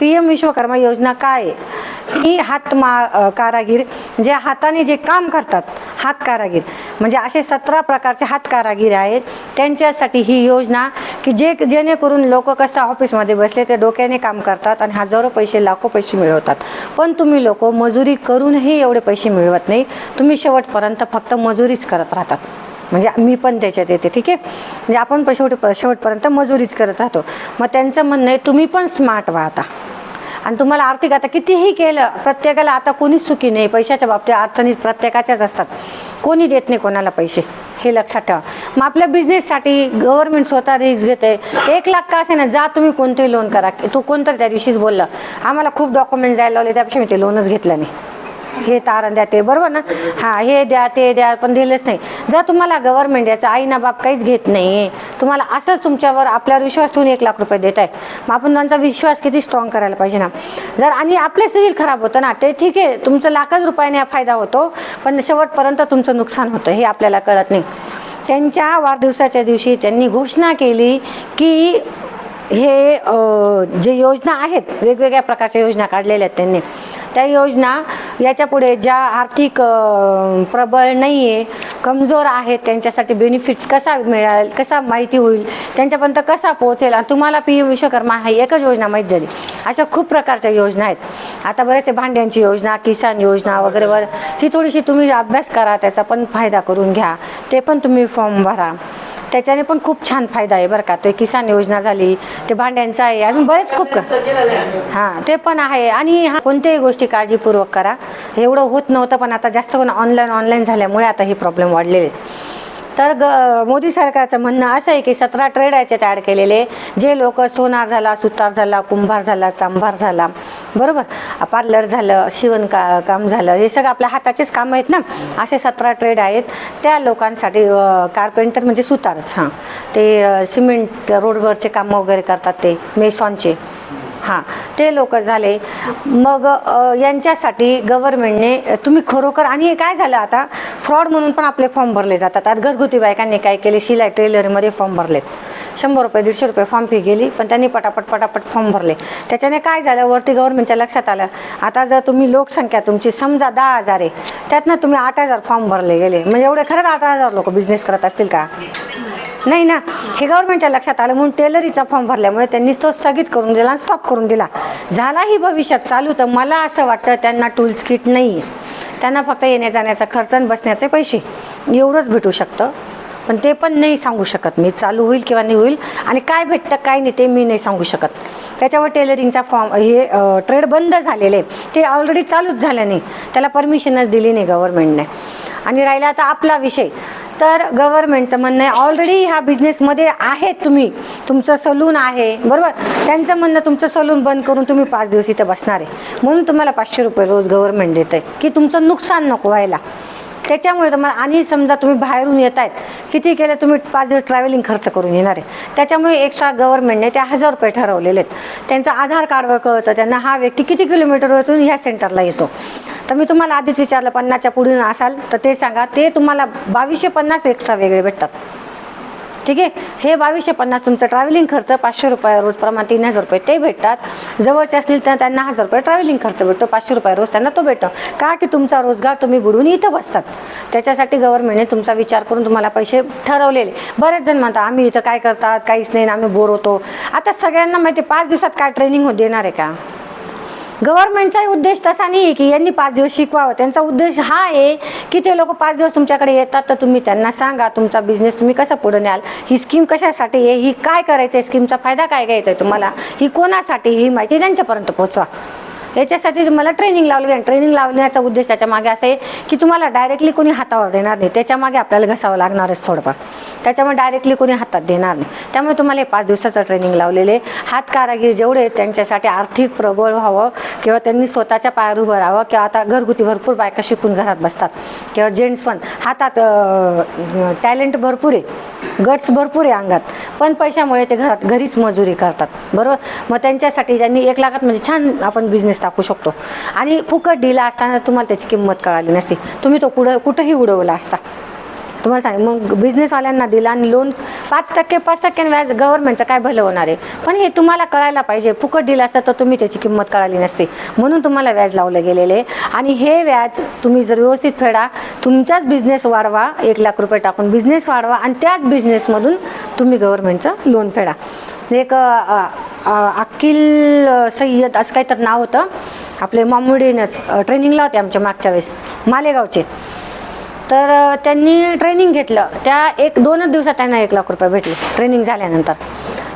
P M Vishwakarma योजना काय आहे? ही हात मा कारागीर जे हाताने जे काम करतात हात कारागीर. म्हणजे असे सतरा प्रकारचे हात कारागीर आहेत. त्यांच्यासाठी ही योजना की जे जेणेकरून लोक कसं ऑफिसमध्ये बसले ते डोक्याने काम करतात आणि हजारो पैसे लाखो पैसे मिळवतात. पण तुम्ही लोक मजुरी करूनही एवढे पैसे मिळवत नाही. तुम्ही शेवटपर्यंत फक्त मजुरीच करत राहतात. म्हणजे मी पण त्याच्यात येते ठीक आहे? म्हणजे आपण पण शेवटी शेवटपर्यंत मजुरीच करत राहतो. मग त्यांचं म्हणणं आहे तुम्ही पण स्मार्ट व्हा आता. आणि तुम्हाला आर्थिक आता कितीही केलं प्रत्येकाला आता कोणीच सुखी नाही. पैशाच्या बाबतीत अडचणी प्रत्येकाच्याच असतात. कोणी देत नाही कोणाला पैसे हे लक्षात ठेवा. मग आपल्या बिझनेससाठी गव्हर्नमेंट स्वतः रिक्स घेते एक लाख का असे ना जा तुम्ही कोणतंही लोन करा. तू कोणतरी त्या दिवशीच बोललं. आम्हाला खूप डॉक्युमेंट द्यायला लावले त्यापेक्षा मी ते लोनच घेतलं नाही. हे तारण द्या ते बरोबर ना? हां हे द्या ते द्या पण दिलंच नाही. जर तुम्हाला गव्हर्नमेंट याचा आई ना बाप काहीच घेत नाही तुम्हाला असंच तुमच्यावर आपल्यावर विश्वास ठेवून एक लाख रुपये देत आहे मग आपण त्यांचा विश्वास किती स्ट्रॉंग करायला पाहिजे ना? जर आणि आपले सिव्हिल खराब होतं ना ते ठीक आहे तुमचं लाखच रुपयाने फायदा होतो पण शेवटपर्यंत तुमचं नुकसान होतं हे आपल्याला कळत नाही. त्यांच्या वाढदिवसाच्या दिवशी त्यांनी घोषणा केली की हे जे योजना आहेत वेगवेगळ्या प्रकारच्या योजना काढलेल्या आहेत त्यांनी. त्या योजना याच्यापुढे ज्या आर्थिक प्रबळ नाही आहे कमजोर आहेत त्यांच्यासाठी बेनिफिट्स कसा मिळेल कसा माहिती होईल त्यांच्यापर्यंत कसा पोहोचेल आणि तुम्हाला पी. एम विश्वकर्मा ही एकच योजना माहीत झाली. अशा खूप प्रकारच्या योजना आहेत. आता बरेच भांड्यांची योजना किसान योजना वगैरे वर ती थोडीशी तुम्ही अभ्यास करा त्याचा पण फायदा करून घ्या. ते पण तुम्ही फॉर्म भरा. त्याच्याने पण खूप छान फायदा आहे बरं का. ते किसान योजना झाली ते भांड्यांचं आहे अजून बरेच खूप हां ते पण आहे. आणि हा कोणत्याही गोष्टी काळजीपूर्वक करा. एवढं होत नव्हतं पण आता जास्त करून ऑनलाईन ऑनलाईन झाल्यामुळे आता हे प्रॉब्लेम वाढलेले आहेत. तर ग मोदी सरकारचं म्हणणं असं आहे की सतरा ट्रेड याच्यात ॲड केलेले. जे लोक सोनार झाला सुतार झाला कुंभार झाला चांभार झाला. बरोबर? पार्लर झालं शिवण का काम झालं. हे सगळं आपल्या हाताचेच काम आहेत ना? असे सतरा ट्रेड आहेत. त्या लोकांसाठी कार्पेंटर म्हणजे सुतारच हां. ते सिमेंट रोडवरचे कामं वगैरे करतात ते मेसॉनचे. हां ते लोक झाले. मग यांच्यासाठी गव्हर्नमेंटने तुम्ही खरोखर आणि हे काय झालं आता? फ्रॉड म्हणून पण आपले फॉर्म भरले जातात. आज घरगुती बायकांनी काय केले? शिलाई टेलरमध्ये फॉर्म भरलेत. शंभर रुपये दीडशे रुपये फॉर्म फी गेली पण त्यांनी पटापट पटापट फॉर्म भरले. त्याच्याने काय झालं? वरती गव्हर्नमेंटच्या लक्षात आलं. आता जर तुम्ही लोकसंख्या तुमची समजा दहा हजार आहे त्यातनं तुम्ही आठ हजार फॉर्म भरले गेले. म्हणजे एवढे खरंच आठ हजार लोक बिझनेस करत असतील का? नाही ना हे गव्हर्नमेंटच्या लक्षात आलं म्हणून टेलरीचा फॉर्म भरल्यामुळे त्यांनी तो स्थगित करून दिला आणि स्टॉप करून दिला. झालाही भविष्यात चालू तर मला असं वाटतं त्यांना टूल्स किट नाही आहे त्यांना फक्त येण्या जाण्याचा खर्च आणि बसण्याचे पैसे एवढंच भेटू शकतं. पण ते पण नाही सांगू शकत मी. चालू होईल किंवा नाही होईल आणि काय भेटतं काय नाही ते मी नाही सांगू शकत. त्याच्यावर टेलरिंगचा फॉर्म हे ट्रेड बंद झालेले ते ऑलरेडी चालूच झालं नाही. त्याला परमिशनच दिली नाही गव्हर्नमेंटने आणि राहिला आता आपला विषय. तर गव्हर्नमेंटचं म्हणणं आहे ऑलरेडी ह्या बिझनेसमध्ये आहेत तुम्ही. तुमचं सलून आहे. बरोबर? त्यांचं म्हणणं तुमचं सलून बंद करून तुम्ही पाच दिवस इथं बसणार आहे. म्हणून तुम्हाला पाचशे रुपये रोज गव्हर्नमेंट देत आहे की तुमचं नुकसान नको व्हायला. त्याच्यामुळे तुम्हाला आणि समजा तुम्ही बाहेरून येत आहेत किती केले तुम्ही पाच दिवस ट्रॅव्हलिंग खर्च करून येणार आहे. त्याच्यामुळे एक्स्ट्रा गव्हर्नमेंटने त्या हजार रुपये ठरवलेले आहेत. त्यांचं आधार कार्डवर कळतं त्यांना हा व्यक्ती किती किलोमीटरवरून ह्या सेंटरला येतो. तर मी तुम्हाला आधीच विचारलं पन्नासच्या पुढे असाल तर ते सांगा ते तुम्हाला बावीसशे पन्नास एक्स्ट्रा वेगळे भेटतात. ठीक आहे? हे बावीसशे पन्नास तुमचं ट्रॅव्हलिंग खर्च पाचशे रुपये रोज प्रमाण तीन हजार रुपये ते भेटतात. जवळचे असतील तर त्यांना हजार रुपये ट्रॅव्हलिंग खर्च भेटतो पाचशे रुपये रोज त्यांना तो भेटतो. का की तुमचा रोजगार तुम्ही बुडून इथं बसतात? त्याच्यासाठी गव्हर्नमेंटने तुमचा विचार करून तुम्हाला पैसे ठरवलेले. बरेच जण म्हणतात आम्ही इथं काय करतात? काहीच नाही आम्ही बोर होतो. आता सगळ्यांना माहिती आहे, पाच दिवसात काय ट्रेनिंग हो देणार आहे का? गव्हर्नमेंटचाही उद्देश तसा नाही आहे की यांनी पाच दिवस शिकवावं. त्यांचा उद्देश हा आहे की ते लोक पाच दिवस तुमच्याकडे येतात तर तुम्ही त्यांना सांगा तुमचा बिझनेस तुम्ही कसा पुढे न्याल ही स्कीम कशासाठी आहे ही काय करायचं आहे स्कीमचा फायदा काय घ्यायचा आहे तुम्हाला ही कोणासाठी ही माहिती त्यांच्यापर्यंत पोहोचवा. याच्यासाठी तुम्हाला ट्रेनिंग लावलं आणि ट्रेनिंग लावण्याचा उद्देश त्याच्यामागे असा आहे की तुम्हाला डायरेक्टली कोणी हातावर देणार नाही. त्याच्यामागे आपल्याला घसावं लागणारच थोडंफार. त्याच्यामुळे डायरेक्टली कोणी हातात देणार नाही. त्यामुळे तुम्हाला हे पाच दिवसाचं ट्रेनिंग लावलेले हात कारागीर जेवढे त्यांच्यासाठी आर्थिक प्रबळ व्हावं किंवा त्यांनी स्वतःच्या पायावर उभं राहावं किंवा आता घरगुती भरपूर बायका शिकून घरात बसतात. किंवा जेंट्स पण. हातात टॅलेंट भरपूर आहे. गट्स भरपूर आहे अंगात. पण पैशामुळे ते घरात घरीच मजुरी करतात. बरोबर? मग त्यांच्यासाठी ज्यांनी एक लाखात म्हणजे छान आपण बिझनेस टाकू शकतो. आणि फुकट दिला असताना तुम्हाला त्याची किंमत कळाली नसती तुम्ही तो कुठं कुठंही उडवला असता. तुम्हाला सांग मग बिझनेसवाल्यांना दिला आणि लोन पाच टक्के पाच टक्क्याने व्याज गव्हर्नमेंटचं काय भलं होणार आहे? पण हे तुम्हाला कळायला पाहिजे. फुकट दिलं असतं तर तुम्ही त्याची किंमत कळाली नसते. म्हणून तुम्हाला व्याज लावलं गेलेले आणि हे व्याज तुम्ही जर व्यवस्थित फेडा तुमचाच बिझनेस वाढवा एक लाख रुपये टाकून बिझनेस वाढवा आणि त्याच बिझनेसमधून तुम्ही गव्हर्नमेंटचं लोन फेडा. एक अकिल सय्यद असं काही तर नाव होतं. आपले मामुडीनंच ट्रेनिंगला होते आमच्या मागच्या वेळेस. मालेगावचे. तर त्यांनी ट्रेनिंग घेतलं. त्या एक दोनच दिवसात त्यांना एक लाख रुपये भेटले ट्रेनिंग झाल्यानंतर.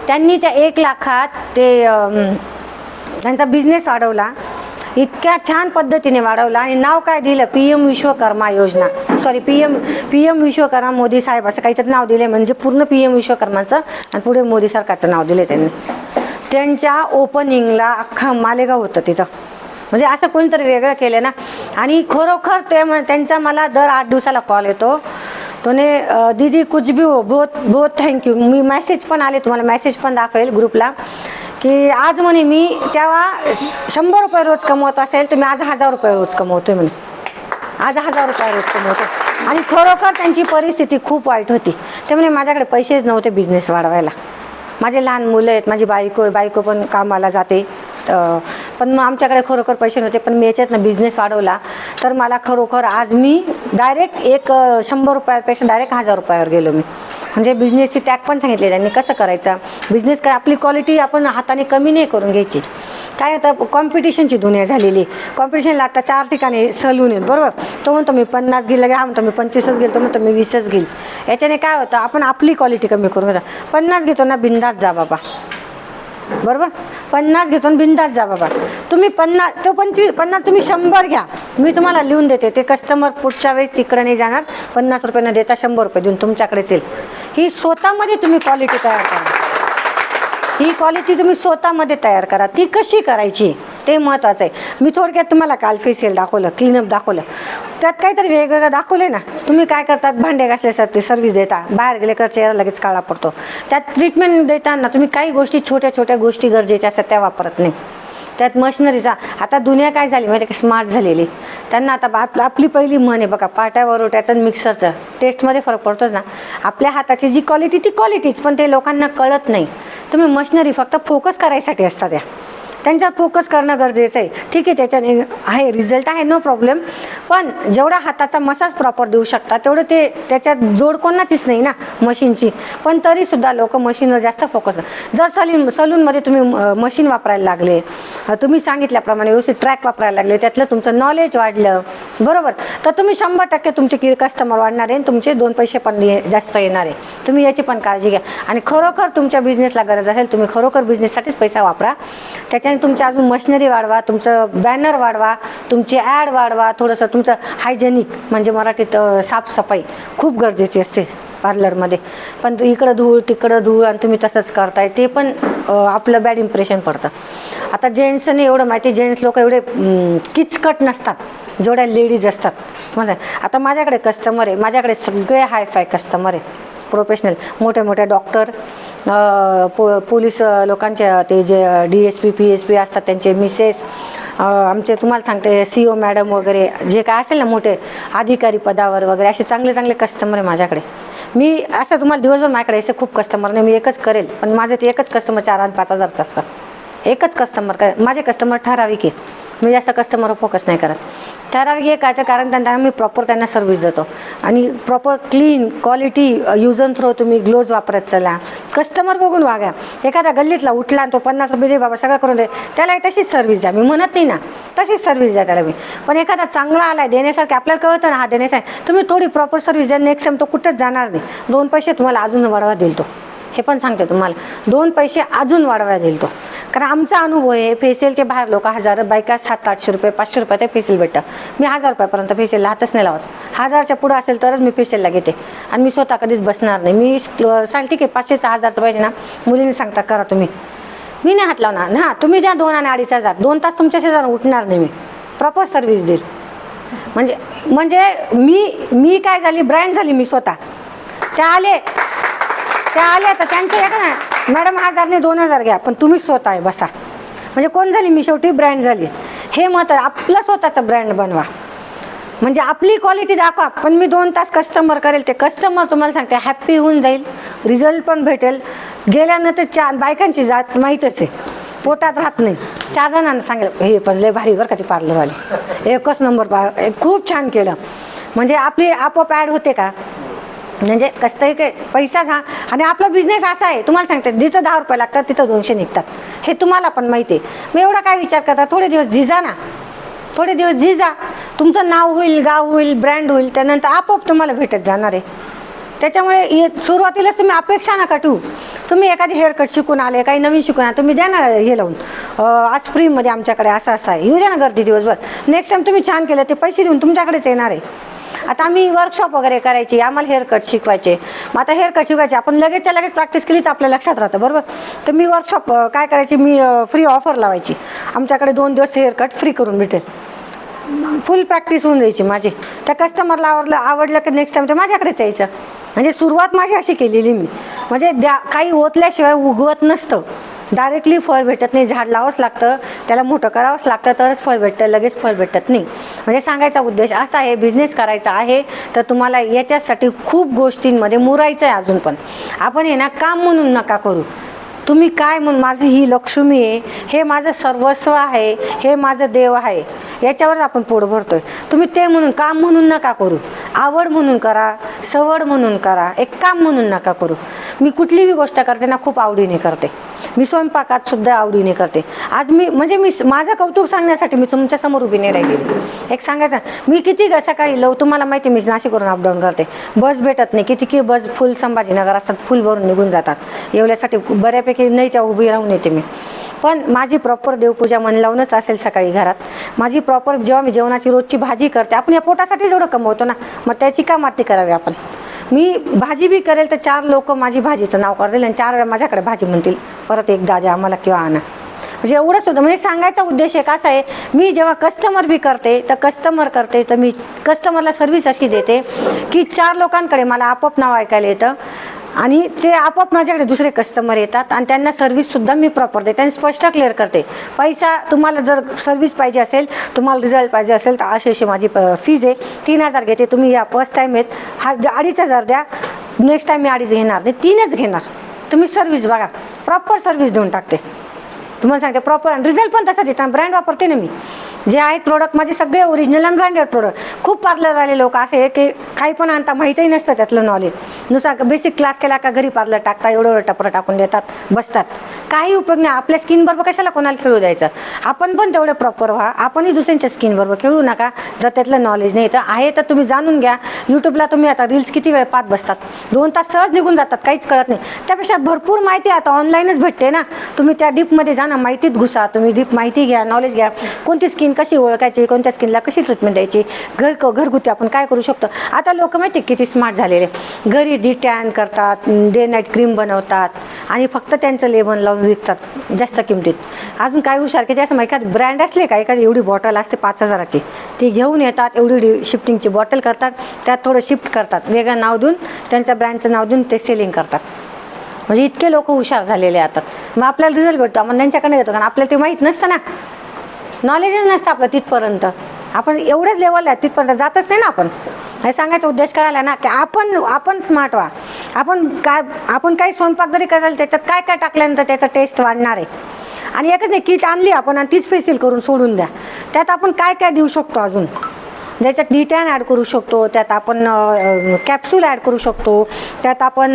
त्यांनी त्या एक लाखात ते त्यांचा बिझनेस वाढवला. इतक्या छान पद्धतीने वाढवला. आणि नाव काय दिलं? पी एम विश्वकर्मा योजना. Sorry P M P M Vishwakarma Modi साहेब असं काहीतरी नाव दिले म्हणजे पूर्ण पी एम विश्वकर्माचं आणि पुढे मोदी सरकारचं नाव दिले त्यांनी. त्यांच्या ओपनिंगला अख्खा मालेगाव होतं तिथं. म्हणजे असं कोणीतरी वेगळं केलं ना. आणि खरोखर ते म्हण- त्यांचा मला दर आठ दिवसाला कॉल येतो. तोने ने दीदी कुछ भी हो बहुत बहुत थँक्यू मी मेसेज पण आले तुम्हाला मॅसेज पण दाखवेल ग्रुपला की आज म्हणे मी तेव्हा शंभर रुपये रोज कमवत असेल तर मी आज हजार रुपये रोज कमवतोय म्हणे. आज हजार रुपये रोज कमवतो आणि खरोखर त्यांची परिस्थिती खूप वाईट होती. ते म्हणे माझ्याकडे पैसेच नव्हते बिझनेस वाढवायला. माझे लहान मुलं आहेत माझी बायको आहे बायको पण कामाला जाते. पण मग आमच्याकडे खरोखर पैसे नव्हते पण मी याच्यातनं बिझनेस वाढवला. तर मला खरोखर आज मी डायरेक्ट एक शंभर रुपयापेक्षा डायरेक्ट हजार रुपयावर गेलो मी. म्हणजे बिझनेसची टॅग पण सांगितली त्यांनी कसं करायचं? बिझनेस काय आपली क्वालिटी आपण हाताने कमी नाही करून घ्यायची. काय होतं कॉम्पिटिशनची दुनिया झालेली. कॉम्पिटिशनला आता चार ठिकाणी सलून येईल बरोबर? तो म्हणतो मी पन्नास गेलं हा म्हणतो मी पंचवीसच गेलो तो म्हणतो मी वीसच घेईल. याच्याने काय होतं आपण आपली क्वालिटी कमी करून घेतो. पन्नास घेतो ना बिंदास जा बाबा. बरोबर? पन्नास घेतो आणि बिंदास जा बाबा. तुम्ही पन्नास तो पंचवीस पन्नास तुम्ही शंभर घ्या. मी तुम्हाला लिहून देते. ते कस्टमर पुढच्या वेळेस तिकडे नाही जाणार. पन्नास रुपये न देता शंभर रुपये देऊन तुमच्याकडेच येईल. ही स्वतःमध्ये तुम्ही क्वालिटी तयार करा. ही क्वालिटी तुम्ही स्वतःमध्ये तयार करा. ती कशी करायची? ते महत्त्वाचं आहे. मी थोडक्यात तुम्हाला काल फेसियल दाखवलं क्लीनअप दाखवलं. त्यात काहीतरी वेगवेगळं दाखवले ना. तुम्ही काय करतात? भांडे घासल्यासारखी सर्व्हिस देता. बाहेर गेले का चेहरा लगेच काळा पडतो. त्यात ट्रीटमेंट देताना तुम्ही काही गोष्टी छोट्या छोट्या गोष्टी गरजेच्या असतात त्या वापरत नाही. त्यात मशिनरीचा आता दुनिया काय झाली माहिती का? स्मार्ट झालेली. त्यांना आता आप- आपली पहिली म्हण आहे बघा पाट्यावर रोट्याचं आणि मिक्सरचं टेस्टमध्ये फरक पडतोच ना. आपल्या हाताची जी क्वालिटी ती क्वालिटीच पण ते लोकांना कळत नाही. तुम्ही मशिनरी फक्त फोकस करायसाठी असतात त्या. त्यांच्यावर फोकस करणं गरजेचं आहे. ठीक आहे त्याच्याने आहे रिझल्ट आहे नो प्रॉब्लेम पण जेवढा हाताचा मसाज प्रॉपर देऊ शकता तेवढं ते त्याच्यात जोड कोणाचीच नाही ना मशीनची पण तरीसुद्धा लोक मशीनवर जास्त फोकस जर सलून सलूनमध्ये तुम्ही मशीन वापरायला लागले तुम्ही सांगितल्याप्रमाणे व्यवस्थित ट्रॅक वापरायला लागले त्यातलं तुमचं नॉलेज वाढलं. बरोबर? तर तुम्ही शंभर टक्के तुमचे कि कस्टमर वाढणार आहे आणि तुमचे दोन पैसे पण जास्त येणार आहे. तुम्ही याची पण काळजी घ्या. आणि खरोखर तुमच्या बिझनेसला गरज असेल तुम्ही खरोखर बिझनेससाठीच पैसा वापरा. त्याच्याने तुमच्या अजून मशिनरी वाढवा तुमचं बॅनर वाढवा तुमची ॲड वाढवा थोडंसं तुमचं हायजेनिक म्हणजे मराठीत साफसफाई खूप गरजेची असते. पार्लरमध्ये पण इकडं धूळ तिकडं धूळ आणि तुम्ही तसंच करताय ते पण आपलं बॅड इम्प्रेशन पडतं. आता जेंट्सने एवढं माहिती जेंट्स लोक एवढे किचकट नसतात. जेवढ्या लेडीज असतात. म्हणजे आता माझ्याकडे कस्टमर आहे. माझ्याकडे सगळे हाय फाय कस्टमर आहे प्रोफेशनल मोठे मोठे डॉक्टर पो पोलीस लोकांच्या लोकांचे ते जे D S P P S P असतात त्यांचे मिसेस आमचे तुम्हाला सांगते सी ओ मॅडम वगैरे जे काय असेल ना मोठे अधिकारी पदावर वगैरे असे चांगले चांगले कस्टमर आहे माझ्याकडे. मी असं तुम्हाला दिवसभर माझ्याकडे असे खूप कस्टमर नाही मी एकच करेल. पण माझं ते एकच कस्टमर चार आणि पाच हजारचं असतं. एकच कस्टमर काय माझे कस्टमर ठराविक आहे. मी जास्त कस्टमरवर फोकस नाही करत. ठराविक एक कायचं कारण त्यांना मी प्रॉपर त्यांना सर्व्हिस देतो. आणि proper clean quality use and throw तुम्ही ग्लोज वापरत चला. कस्टमर बघून वागा. एखादा गल्लीतला उठला आणि तो पन्नास रुपये दे बाबा सगळं करून दे. त्याला तशीच सर्व्हिस द्या. मी म्हणत नाही ना. तशीच सर्व्हिस द्या त्याला मी पण एखादा चांगला आला आहे देण्यासारखं आपल्याला कळतं ना हा देण्यासारखं. तुम्ही थोडी प्रॉपर सर्व्हिस द्या नेक्स्ट टाइम तो कुठंच जाणार नाही. दोन पैसे तुम्हाला अजून वाढवा देईल तो. हे पण सांगते तुम्हाला. दोन पैसे अजून वाढवा देईल तो. कारण आमचा अनुभव आहे फेशियलचे बाहेर लोक हजार बायका सात आठशे रुपये पाचशे रुपये ते फेशियल भेटतं. मी हजार रुपयापर्यंत फेशियलला हातच नाही लावत. हजारच्या पुढं असेल तरच मी फेशियलला घेते. आणि मी स्वतः कधीच बसणार नाही. मी सांग ठीक आहे पाचशेचा हजारचं पाहिजे ना. मुलींनी सांगता करा तुम्ही. मी नाही हात लावणार. हां तुम्ही द्या दोन आणि अडीच हजार. दोन तास तुमच्या शेजार उठणार नाही मी. प्रॉपर सर्व्हिस देईल. म्हणजे म्हणजे मी मी काय झाली? ब्रँड झाली मी स्वतः. त्या आले. त्या आल्या तर त्यांचं एक ना मॅडम हजार नाही दोन हजार घ्या पण तुम्ही स्वतः आहे बसा. म्हणजे कोण झाली? मी शेवटी ब्रँड झाली. हे मत आपला स्वतःचा ब्रँड बनवा. म्हणजे आपली क्वालिटी दाखवा पण मी दोन तास कस्टमर करेल ते कस्टमर तुम्हाला सांगते हॅप्पी होऊन जाईल रिझल्ट पण भेटेल. गेल्यानंतर चा बायकांची जात माहीतच आहे. पोटात राहत नाही. चार जणांना सांगेल हे पण लय भारी बरं का ती पार्लरवाली एकच नंबर पा खूप छान केलं. म्हणजे आपली आपोआप ॲड होते का? म्हणजे कसं तरी काय पैसा हा आणि आपला बिझनेस असा आहे तुम्हाला सांगते जिथं दहा रुपये लागतात तिथं दोनशे निघतात. हे तुम्हाला पण माहिती आहे. मी एवढा काय विचार करता थोडे दिवस झिजा ना. थोडे दिवस झिजा तुमचं नाव होईल गाव होईल ब्रँड होईल त्यानंतर आपोआप तुम्हाला भेटत जाणार आहे. त्याच्यामुळे सुरुवातीलाच तुम्ही अपेक्षा नका ठेवू. तुम्ही एखादी हेअरकट शिकून आले काही नवीन शिकून आले तुम्ही द्या ना हे लावून. आज फ्रीमध्ये आमच्याकडे असं असं आहे. येऊ द्या ना गर्दी दिवसभर. नेक्स्ट टाइम तुम्ही छान केलं ते पैसे देऊन तुमच्याकडेच येणार आहे. आता आम्ही वर्कशॉप वगैरे करायची आम्हाला हेअरकट शिकवायचे. मग आता हेअरकट शिकवायचे. आपण लगेचच्या लगेच प्रॅक्टिस केली तर आपल्या लक्षात राहतं बरोबर? तर मी वर्कशॉप काय करायची? मी फ्री ऑफर लावायची. आमच्याकडे दोन दिवस हेअरकट फ्री करून भेटेल. फुल प्रॅक्टिस होऊन जायची माझी. त्या कस्टमरला आवडलं आवडलं की नेक्स्ट टाइम ते माझ्याकडेच यायचं. म्हणजे सुरुवात माझी अशी केलेली मी. म्हणजे द्या काही ओतल्याशिवाय उगवत नसतं. डायरेक्टली फळ भेटत नाही. झाड लावावंच लागतं. त्याला मोठं करावंच लागतं तरच फळ भेटतं. लगेच फळ भेटत नाही. म्हणजे सांगायचा उद्देश असा आहे बिझनेस करायचा आहे तर तुम्हाला याच्यासाठी खूप गोष्टींमध्ये मुरायचं आहे अजून पण. आपण हे ना काम म्हणून नका करू. तुम्ही काय म्हणून माझं ही लक्ष्मी आहे हे माझं सर्वस्व आहे हे माझं देव आहे याच्यावरच आपण पोट भरतोय. तुम्ही ते म्हणून काम म्हणून नका करू. आवड म्हणून करा सवड म्हणून करा एक काम म्हणून नका करू. मी कुठलीही गोष्ट करते ना खूप आवडीने करते. मी स्वयंपाकात सुद्धा आवडीने करते. आज मी म्हणजे मी माझं कौतुक सांगण्यासाठी मी तुमच्यासमोर उभी नाही राहिलेली. एक सांगायचं मी किती ग- सकाळी लव तुम्हाला माहिती आहे, मी नाशिकवरून अपडाऊन करते. बस भेटत नाही किती की बस फुल संभाजीनगर असतात फुल भरून निघून जातात. एवढ्यासाठी बऱ्यापैकी नाही त्या उभी राहून येते मी. पण माझी प्रॉपर देवपूजा मन लावूनच असेल सकाळी घरात. माझी प्रॉपर जेव्हा मी जेवणाची रोजची भाजी करते आपण या पोटासाठी जेवढं कमवतो ना मग त्याची का माती करावी आपण? मी भाजी बी करेल तर चार लोक माझी भाजीचं नाव करतील आणि चार वेळा माझ्याकडे भाजी म्हणतील. परत एक दादा आम्हाला किंवा आणा. म्हणजे एवढंच होतं. म्हणजे सांगायचा उद्देश एक असा आहे मी जेव्हा कस्टमर बी करते तर कस्टमर करते तर मी कस्टमरला सर्व्हिस अशी देते की चार लोकांकडे मला आपोआप नाव ऐकायला येतं. आणि ते आपोआप माझ्याकडे दुसरे कस्टमर येतात आणि त्यांना सर्व्हिससुद्धा मी प्रॉपर देते आणि स्पष्ट क्लिअर करते. पैसा तुम्हाला जर सर्व्हिस पाहिजे असेल तुम्हाला रिझल्ट पाहिजे असेल तर अशी अशी माझी फीज आहे. तीन हजार घेते तुम्ही या फर्स्ट टाईम आहेत हा अडीच हजार द्या. नेक्स्ट टाईम मी अडीच घेणार नाही तीनच घेणार. तुम्ही सर्व्हिस बघा. प्रॉपर सर्व्हिस देऊन टाकते. तुम्हाला सांगते प्रॉपर रिझल्ट पण तसा देतात ब्रँड वापरते ना मी. जे आहेत प्रोडक्ट माझे सगळे ओरिजिनल आणि ब्रँडेड प्रोडक्ट खूप पार्लर आले लोक असे आहे की काही पण आणता माहीतही नसतं त्यातलं नॉलेजनुसार बेसिक क्लास केला का घरी पार्लर टाकता एवढं एवढं टपरं टाकून देतात बसतात. काही उपयोग नाही आपल्या स्किन बरोबर कशाला कोणाला खेळू द्यायचं? आपण पण तेवढं प्रॉपर व्हा आपणही दुसऱ्यांच्या स्किन बरोबर खेळू नका. जर त्यातलं नॉलेज नाही तर आहे तर तुम्ही जाणून घ्या. यूट्यूबला तुम्ही आता रील्स किती वेळ पाहत बसतात? दोन तास सहज निघून जातात काहीच कळत नाही. त्यापेक्षा भरपूर माहिती आता ऑनलाईनच भेटते ना. तुम्ही त्या डीपमध्ये जा ना माहितीत घुसा. तुम्ही डीप माहिती घ्या नॉलेज घ्या. कोणती स्किन कशी ओळखायची कोणत्या स्किनला कशी ट्रीटमेंट द्यायची? घर घरगुती आपण काय करू शकतो? आता लोक माहिती आहे किती स्मार्ट झालेले घरी डी टॅन करतात डे नाईट क्रीम बनवतात आणि फक्त त्यांचं लेबन लावून विकतात जास्त किमतीत. अजून काय हुशार की असं एखादी ब्रँड असले का एखादी एवढी बॉटल असते पाच हजाराची? ती घेऊन येतात एवढी शिफ्टिंगची बॉटल करतात त्यात थोडं शिफ्ट करतात. वेगळं नाव देऊन त्यांच्या ब्रँडचं नाव देऊन ते सेलिंग करतात. म्हणजे इतके लोक हुशार झालेले आता. मग आपल्याला रिझल्ट भेटतो आपण त्यांच्याकडे येतो कारण आपल्याला ते माहीत नसतं ना. नॉलेजच नसतं आपलं तिथपर्यंत. आपण एवढ्याच लेवल आहे तिथपर्यंत जातच नाही ना आपण. हे सांगायचा उद्देश कळाला ना की आपण आपण स्मार्ट व्हा. आपण काय आपण काही स्वयंपाक जरी करायला त्याच्यात काय काय टाकल्यानंतर त्याचा टेस्ट वाढणार आहे. आणि एकच नाही किट आणली आपण आणि तीच फेसिल करून सोडून द्या. त्यात आपण काय काय देऊ शकतो अजून? त्याच्यात डिटॅन ॲड करू शकतो त्यात आपण कॅप्सूल ॲड करू शकतो त्यात आपण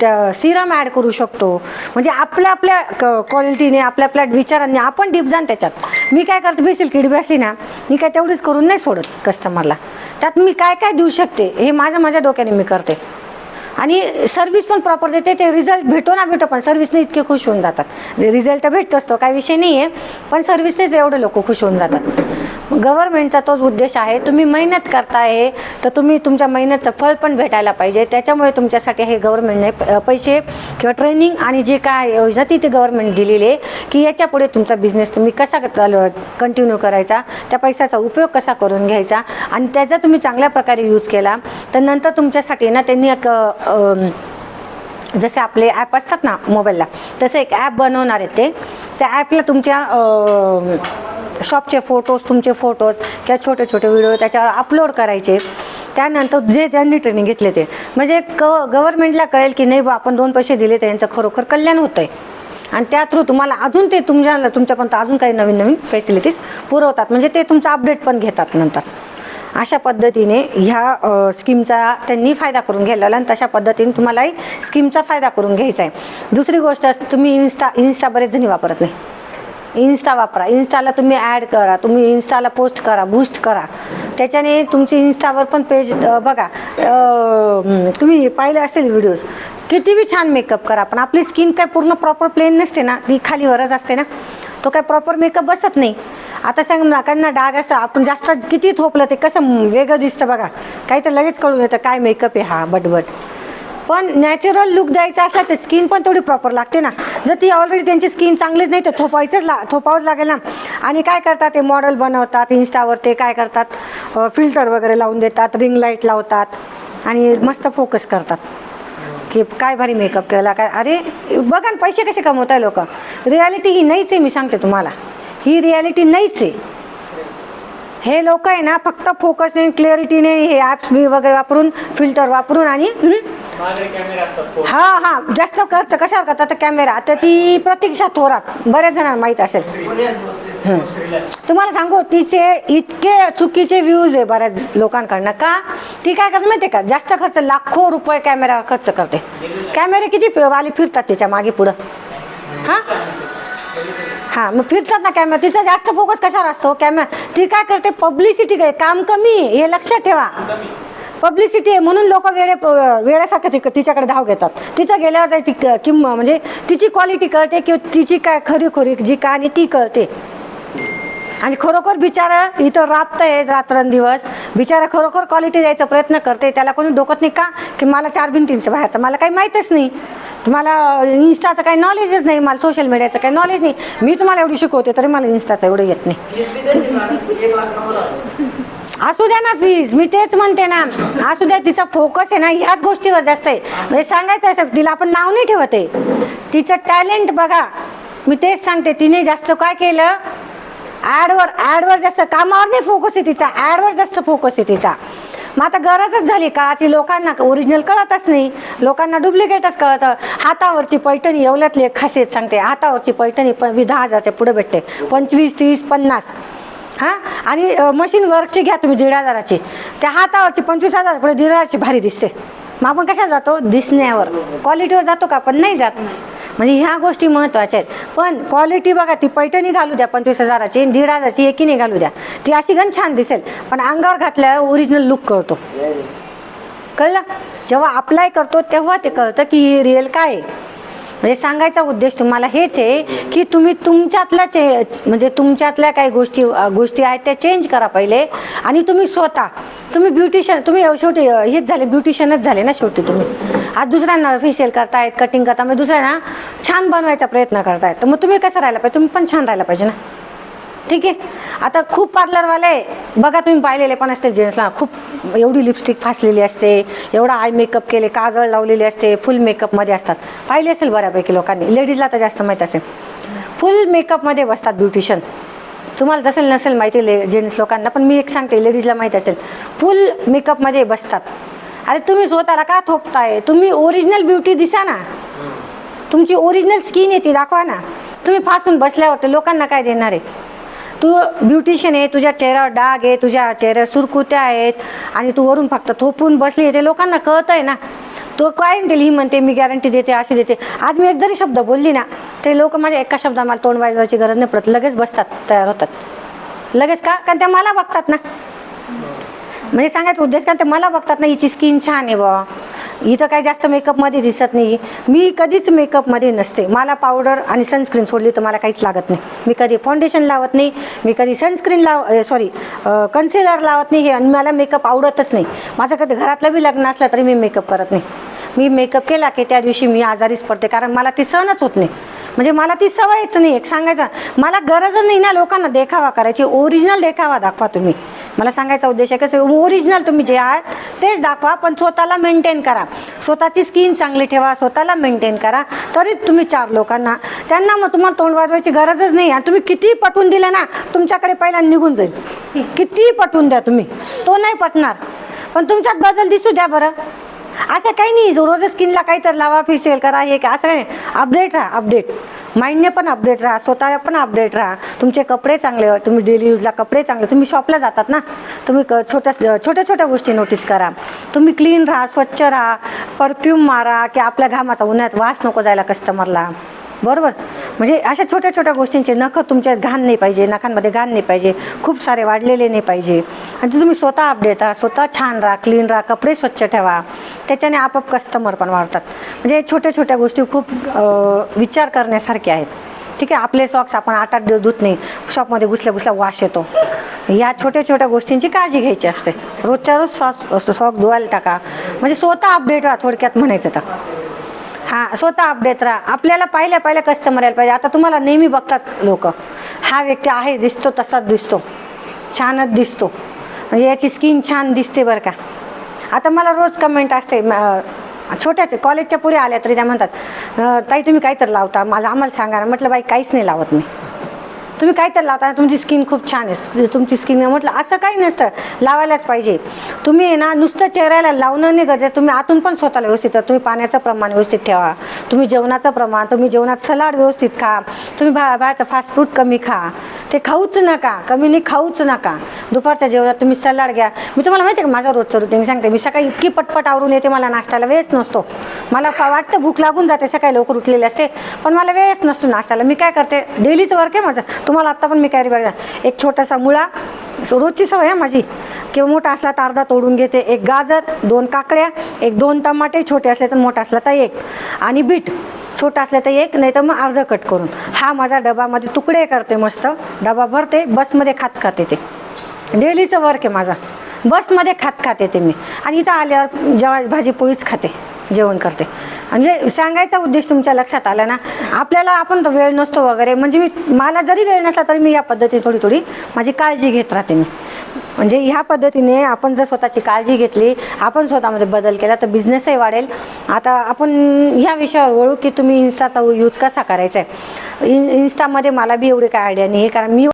त्या सिरम ॲड करू शकतो. म्हणजे आपल्या आपल्या क्वालिटीने आपल्या आपल्या विचारांनी आपण डीप जाण त्याच्यात. मी काय करते बेसिल किडी बी असली ना मी काय तेवढीच करून नाही सोडत कस्टमरला त्यात मी काय काय देऊ शकते हे माझं माझ्या डोक्याने मी करते. आणि सर्व्हिस पण प्रॉपर देते ते रिझल्ट भेटो ना भेटो पण सर्व्हिसने इतके खुश होऊन जातात. रिझल्ट तर भेटतोच तो काही विषय नाही आहे पण सर्व्हिसनेच एवढे लोक खुश होऊन जातात. गव्हर्नमेंटचा तोच उद्देश आहे. तुम्ही मेहनत करताय तर तुम्ही तुमच्या मेहनतचं फळ पण भेटायला पाहिजे. त्याच्यामुळे तुमच्यासाठी हे गव्हर्नमेंटने पैसे किंवा ट्रेनिंग आणि जी काय योजना ती ते गव्हर्नमेंट दिलेली आहे की याच्यापुढे तुमचा बिझनेस तुम्ही कसा चालू कंटिन्यू करायचा त्या पैशाचा उपयोग कसा करून घ्यायचा आणि त्याचा तुम्ही चांगल्या प्रकारे यूज केला. तर नंतर तुमच्यासाठी ना त्यांनी एक जसे आपले ॲप असतात ना मोबाईलला तसं एक ॲप बनवणार आहे ते. त्या ॲपला तुमच्या शॉपचे फोटोज तुमचे फोटोज किंवा छोटे छोटे व्हिडिओ त्याच्यावर अपलोड करायचे. त्यानंतर जे त्यांनी ट्रेनिंग घेतले ते. म्हणजे क गव्हर्नमेंटला कळेल की नाही बा आपण दोन पैसे दिले तर यांचं खरोखर कल्याण होतं आहे आणि त्या थ्रू तुम्हाला अजून ते तुमच्या तुमच्यापर्यंत अजून काही नवीन नवीन फॅसिलिटीज पुरवतात. म्हणजे ते तुमचं अपडेट पण घेतात नंतर. अशा पद्धतीने ह्या स्कीमचा त्यांनी फायदा करून घ्यायला आणि तशा पद्धतीने तुम्हालाही स्कीमचा फायदा करून घ्यायचा आहे. दुसरी गोष्ट असते तुम्ही इन्स्टा इन्स्टा बरेच जणी वापरत नाही. इन्स्टा वापरा. इन्स्टाला तुम्ही ॲड करा. तुम्ही इन्स्टाला पोस्ट करा बूस्ट करा. त्याच्याने तुमची इन्स्टावर पण पेज बघा. तुम्ही पाहिले असेल व्हिडिओज किती बी छान मेकअप करा. पण आपली स्किन काय पूर्ण प्रॉपर प्लेन नसते ना? ती खाली वरच असते ना? तो काय प्रॉपर मेकअप बसत नाही. आता सांग नाकांना डाग असतं. आपण जास्त किती थोपलं ते कसं वेगळं दिसतं बघा. काही तर लगेच कळून येतं काय मेकअप आहे हा बटबट पण नॅचरल लुक द्यायचा असला तर स्किन पण तेवढी प्रॉपर लागते ना? जर ती ऑलरेडी त्यांची स्किन चांगलीच नाही तर थोपायचंच ला थोपावंच लागेल ना. आणि काय करतात ते मॉडेल बनवतात इन्स्टावर ते काय करतात? फिल्टर वगैरे लावून देतात रिंग लाइट लावतात आणि मस्त फोकस करतात. की काय भारी मेकअप केला काय? अरे बघा ना पैसे कसे कमवत आहे लोक. रियालिटी ही नाहीच आहे मी सांगते तुम्हाला. ही रियालिटी नाहीच आहे. हे लोक आहे ना फक्त फोकसने क्लिअरिटीने हे ॲप्स बी वगैरे वापरून फिल्टर वापरून आणि हं? हा. जास्त खर्च कशावर करतात कॅमेरा आता ती प्रतीक्षा थोरात. बऱ्याच जणांना माहीत असेल. तुम्हाला सांगू तिचे इतके चुकीचे व्ह्यूज आहे बऱ्याच लोकांकडनं. का? ती काय करते माहिती का? जास्त खर्च लाखो रुपये कॅमेरा खर्च करते. कॅमेरे किती वाली फिरतात तिच्यामागे पुढं? हां? हां मग फिरतात ना कॅमेरा तिचा जास्त फोकस कशावर असतो? कॅमेरा ती काय करते? पब्लिसिटी काय काम कमी हे लक्षात ठेवा. पब्लिसिटी आहे म्हणून लोक वेळे वेळेसारखं ति तिच्याकडे धाव घेतात. तिथं गेल्यावर त्याची क- किंमत म्हणजे तिची क्वालिटी कळते किंवा तिची काय खरी खोरी जी कहाणी ती कळते. आणि खरोखर बिचारा इथं राबत आहे रात्रंदिवस. बिचारा खरोखर क्वालिटी द्यायचा प्रयत्न करते त्याला कोणी डोकत नाही का? की मला चार भिंतींचं बाहेरचं मला काही माहीतच नाही. तुम्हाला इन्स्टाचं काही नॉलेजच नाही मला सोशल मीडियाचं काही नॉलेज नाही. मी तुम्हाला एवढी शिकवते तरी मला इन्स्टाचं एवढं येत नाही. असू द्या ना फीज मी तेच म्हणते ना. असू द्या तिचा फोकस आहे ना ह्याच गोष्टीवर जास्त आहे. म्हणजे सांगायचं असं तिला आपण नाव नाही ठेवत आहे. तिचं टॅलेंट बघा. मी तेच सांगते तिने जास्त काय केलं? ॲडवर ॲडवर जास्त कामावर नाही फोकस आहे तिचा. ॲडवर जास्त फोकस आहे तिचा. मग आता गरजच झाली का? ती लोकांना ओरिजिनल कळतच नाही. लोकांना डुप्लिकेटच कळतं. हातावरची पैठणी एवढ्यातली एक खासियत सांगते. हातावरची पैठणी पण दहा हजारच्या पुढे भेटते. पंचवीस तीस पन्नास. हां? आणि मशीन वर्कची घ्या तुम्ही दीड हजाराची. त्या हातावरची पंचवीस हजार पुढे दीड हजारची भारी दिसते. मग आपण कशा जातो? दिसण्यावर. क्वालिटीवर जातो का? पण नाही जात. म्हणजे ह्या गोष्टी महत्त्वाच्या आहेत. पण क्वालिटी बघा ती पैठणी घालू द्या पंचवीस हजाराची दीड हजारची एकीने घालू द्या. ती अशी गण छान दिसेल. पण अंगावर घातल्यावर ओरिजिनल लुक कळतो. कळलं? जेव्हा अप्लाय करतो तेव्हा ते कळतं की ही रिअल काय आहे. म्हणजे सांगायचा उद्देश तुम्हाला हेच आहे की तुम्ही तुमच्यातल्या चे म्हणजे तुमच्यातल्या काही गोष्टी गोष्टी आहेत त्या चेंज करा पहिले आणि तुम्ही स्वतः तुम्ही ब्युटिशियन तुम्ही शेवटी हेच झाले ब्युटिशियनच झाले ना शेवटी तुम्ही. आज दुसऱ्यांना फेशियल करतायत कटिंग करता मग दुसऱ्यांना छान बनवायचा प्रयत्न करतायत. तर मग तुम्ही कसं राहायला पाहिजे? तुम्ही पण छान राहायला पाहिजे ना. ठीक आहे? आता खूप पार्लरवाले बघा तुम्ही पाहिलेले पण असते जेंट्सला खूप एवढी लिपस्टिक फासलेली असते एवढा आय मेकअप केले काजळ लावलेली असते फुल मेकअपमध्ये असतात. पाहिले असेल बऱ्यापैकी लोकांनी लेडीजला तर जास्त माहीत असेल. फुल मेकअपमध्ये बसतात ब्युटिशियन तुम्हाला तसेल नसेल माहिती ले जेंट्स लोकांना पण मी एक सांगते लेडीजला माहीत असेल. फुल मेकअपमध्ये बसतात. अरे तुम्ही स्वतःला का थोपताय? तुम्ही ओरिजिनल ब्युटी दिसा ना. तुमची ओरिजिनल स्किन येते दाखवा ना. तुम्ही फासून बसल्यावर ते लोकांना काय देणार आहे? तू ब्युटिशियन आहे तुझ्या चेहऱ्यावर डाग आहे तुझ्या चेहऱ्यावर सुरकुत्या आहेत आणि तू वरून फक्त थोपून बसली आहे ते लोकांना कळत आहे ना. तो काय म्हणते ही म्हणते मी गॅरंटी देते अशी देते. आज मी एक जरी शब्द बोलली ना ते लोक माझ्या एका शब्दा मला तोंड वाजवायची गरज नाही पडत. लगेच बसतात तयार होतात. लगेच का? कारण त्या मला बघतात ना. म्हणजे सांगायचा उद्देश काय ते मला बघतात ना हिची स्किन छान आहे बा. इथं काही जास्त मेकअपमध्ये दिसत नाही. मी कधीच मेकअपमध्ये नसते. मला पावडर आणि सनस्क्रीन सोडली तर मला काहीच लागत नाही. मी कधी फाउंडेशन लावत नाही. मी कधी सनस्क्रीन लाव सॉरी कन्सिलर लावत नाही. हे आणि मला मेकअप आवडतच नाही. माझं कधी घरातलं बी लग्न असलं तरी मी मेकअप करत नाही. मी मेकअप केला की त्या दिवशी मी आजारीच पडते. कारण मला ती सहनच होत नाही. म्हणजे मला ती सवयच नाही. एक सांगायचं मला गरजच नाही ना लोकांना देखावा करायची. ओरिजिनल देखावा दाखवा तुम्ही. मला सांगायचा उद्देश आहे कसं ओरिजिनल तुम्ही जे आहात तेच दाखवा पण स्वतःला मेंटेन करा. स्वतःची स्किन चांगली ठेवा स्वतःला मेंटेन करा. तरी तुम्ही चार लोकांना त्यांना मग तुम्हाला तोंड वाजवायची गरजच नाही. आणि तुम्ही कितीही पटवून दिलं ना तुमच्याकडे पहिला निघून जाईल. कितीही पटवून द्या तुम्ही. तो नाही पटणार. पण तुमच्यात बदल दिसू द्या बरं. असं काही नाही रोज स्किनला काहीतरी लावा फेशियल करा हे काय असं काही नाही. अपडेट राहा अपडेट माइंडने पण अपडेट राहा स्वतः पण अपडेट राहा. तुमचे कपडे चांगले तुम्ही डेली यूजला कपडे चांगले तुम्ही शॉपला जातात ना? तुम्ही क छोट्या छोट्या छोट्या गोष्टी नोटीस करा. तुम्ही क्लीन राहा स्वच्छ राहा परफ्यूम मारा की आपल्या घामाचा उन्हाळ्यात वास नको जायला कस्टमरला बरोबर? म्हणजे अशा छोट्या छोट्या गोष्टींचे नखं तुमच्या घाण नाही पाहिजे नखांमध्ये घाण नाही पाहिजे खूप सारे वाढलेले नाही पाहिजे. आणि ते तुम्ही स्वतः अपडेट राहा स्वतः छान राहा क्लीन राहा कपडे स्वच्छ ठेवा. त्याच्याने आपाप कस्टमर पण वाढतात. म्हणजे छोट्या छोट्या गोष्टी खूप विचार करण्यासारख्या आहेत. ठीक आहे? आपले सॉक्स आपण आठ आठ दिवस धुत नाही. शॉपमध्ये घुसल्या घुसल्या वाश येतो. या छोट्या छोट्या गोष्टींची काळजी घ्यायची असते. रोजच्या रोज सॉक्स सॉक्स धुवायला टाका. म्हणजे स्वतः अपडेट राहा थोडक्यात म्हणायचं तर. हां स्वतः अपडेट राहा. आपल्याला पाहिल्या पाहिल्या कस्टमर यायला पाहिजे. आता तुम्हाला नेहमी बघतात लोक. हा व्यक्ती आहे दिसतो तसाच दिसतो. छानच दिसतो. म्हणजे याची स्किन छान दिसते बरं का. आता मला रोज कमेंट असते छोट्याच कॉलेजच्या पुऱ्या आल्या तरी त्या म्हणतात ताई तुम्ही काहीतरी लावता मला आम्हाला सांगा ना. म्हटलं बाई काहीच नाही लावत मी. तुम्ही काय तर लावता तुमची स्किन खूप छान आहे. तुमची स्किन म्हटलं असं काही नसतं लावायलाच पाहिजे. तुम्ही आहे ना नुसतं चेहऱ्याला लावणं नाही गरजे तुम्ही आतून पण स्वतःला व्यवस्थित तुम्ही पाण्याचं प्रमाण व्यवस्थित ठेवा. तुम्ही जेवणाचं प्रमाण तुम्ही जेवणात सलाड व्यवस्थित खा तुम्ही भा बाहेरचं फास्ट फूड कमी खा. ते खाऊच नका कमी नाही खाऊच नका. दुपारच्या जेवणात तुम्ही सलाड घ्या. मी तुम्हाला माहिती आहे का माझं रोजचं रुटीन सांगते मी सकाळी इतकी पटपट आवरून येते मला नाश्त्याला वेळच नसतो. मला वाटतं भूक लागून जाते सकाळी लवकर उठलेली असते पण मला वेळच नसतो नाश्त्याला. मी काय करते डेलीचं वर्क आहे माझं. तुम्हाला आत्ता पण मी काय बघा. एक छोटासा मुळा रोजची सवय आहे माझी. किंवा मोठा असला तर अर्धा तोडून घेते. एक गाजर दोन काकड्या एक दोन टमाटे छोटे असले तर मोठा असला तर एक. आणि बीट छोटा असला तर एक नाही तर मग अर्ध कट करून. हा माझा डबामध्ये तुकडे करते मस्त. डबा भरते बसमध्ये खात खाते ते. डेलीचं वर्क आहे माझा. बसमध्ये खात खाते ते मी. आणि इथं आल्यावर जेव्हा भाजी पोळीच खाते जेवण करते. म्हणजे सांगायचा उद्देश तुमच्या लक्षात आला ना? आपल्याला आपण तर वेळ नसतो वगैरे. म्हणजे मी मला जरी वेळ नसला तरी मी या पद्धतीने थोडी थोडी माझी काळजी घेत राहते मी. म्हणजे ह्या पद्धतीने आपण जर स्वतःची काळजी घेतली आपण स्वतःमध्ये बदल केला तर बिझनेसही वाढेल. आता आपण ह्या विषयावर वळू की तुम्ही इन्स्टाचा यूज कसा करायचा आहे इन इन्स्टामध्ये मला बी एवढी काय आयडिया नाही कारण मी